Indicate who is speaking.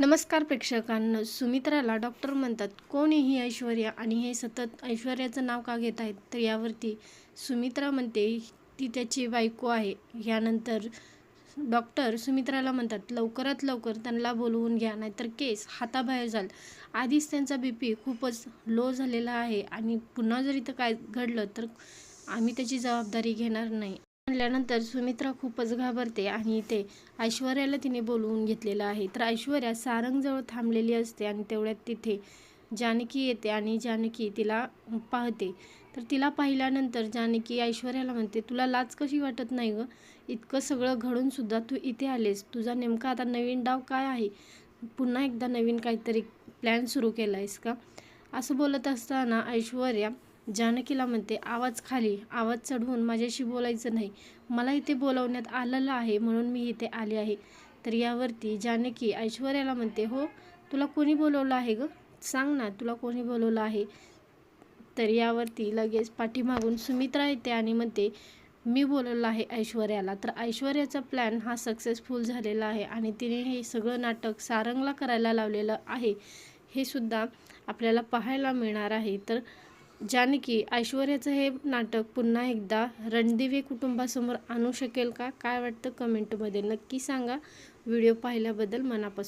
Speaker 1: नमस्कार प्रेक्षकांना सुमित्राला डॉक्टर म्हणतात कोण ही ऐश्वर्या आणि हे सतत ऐश्वर्याचं नाव का घेत आहेत? तर यावरती सुमित्रा म्हणते ती त्याची बायको आहे. यानंतर डॉक्टर सुमित्राला म्हणतात लवकरात लवकर त्यांना बोलवून घ्या नाहीतर केस हाताबाहेर जाल. आधीच त्यांचा बी पी खूपच लो झालेला आहे आणि पुन्हा जर इथं काय घडलं तर आम्ही त्याची जबाबदारी घेणार नाही. म्हणल्यानंतर सुमित्रा खूपच घाबरते आणि ते ऐश्वर्याला तिने बोलवून घेतलेलं आहे. तर ऐश्वर्या सारंगजवळ थांबलेली असते आणि तेवढ्यात तिथे जानकी येते आणि जानकी तिला पाहते. तर तिला पाहिल्यानंतर जानकी ऐश्वर्याला म्हणते तुला लाच कशी वाटत नाही गं? इतकं सगळं घडूनसुद्धा तू इथे आलेस. तुझा नेमका आता नवीन डाव काय आहे? पुन्हा एकदा नवीन काहीतरी प्लॅन सुरू केला आहेस का? असं बोलत असताना ऐश्वर्या जानकीला म्हणते आवाज खाली आवाज चढवून माझ्याशी बोलायचं नाही. मला इथे बोलवण्यात आलेलं आहे म्हणून मी इथे आले आहे. तर यावरती जानकी ऐश्वर्याला म्हणते हो तुला कोणी बोलवलं आहे गं? सांग ना तुला कोणी बोलवलं आहे? तर यावरती लगेच पाठीमागून सुमित्रा येते आणि म्हणते मी बोलवलं आहे ऐश्वर्याला. तर ऐश्वर्याचा प्लॅन हा सक्सेसफुल झालेला आहे आणि तिने हे सगळं नाटक सारंगला करायला लावलेलं आहे. हे सुद्धा आपल्याला पाहायला मिळणार आहे. तर जानकी ऐश्वर्याचं हे नाटक पुन्हा एकदा रणदिवे कुटुंबासमोर आणू शकेल का? काय वाटतं कमेंटमध्ये नक्की सांगा. व्हिडिओ पाहिल्याबद्दल मनापासून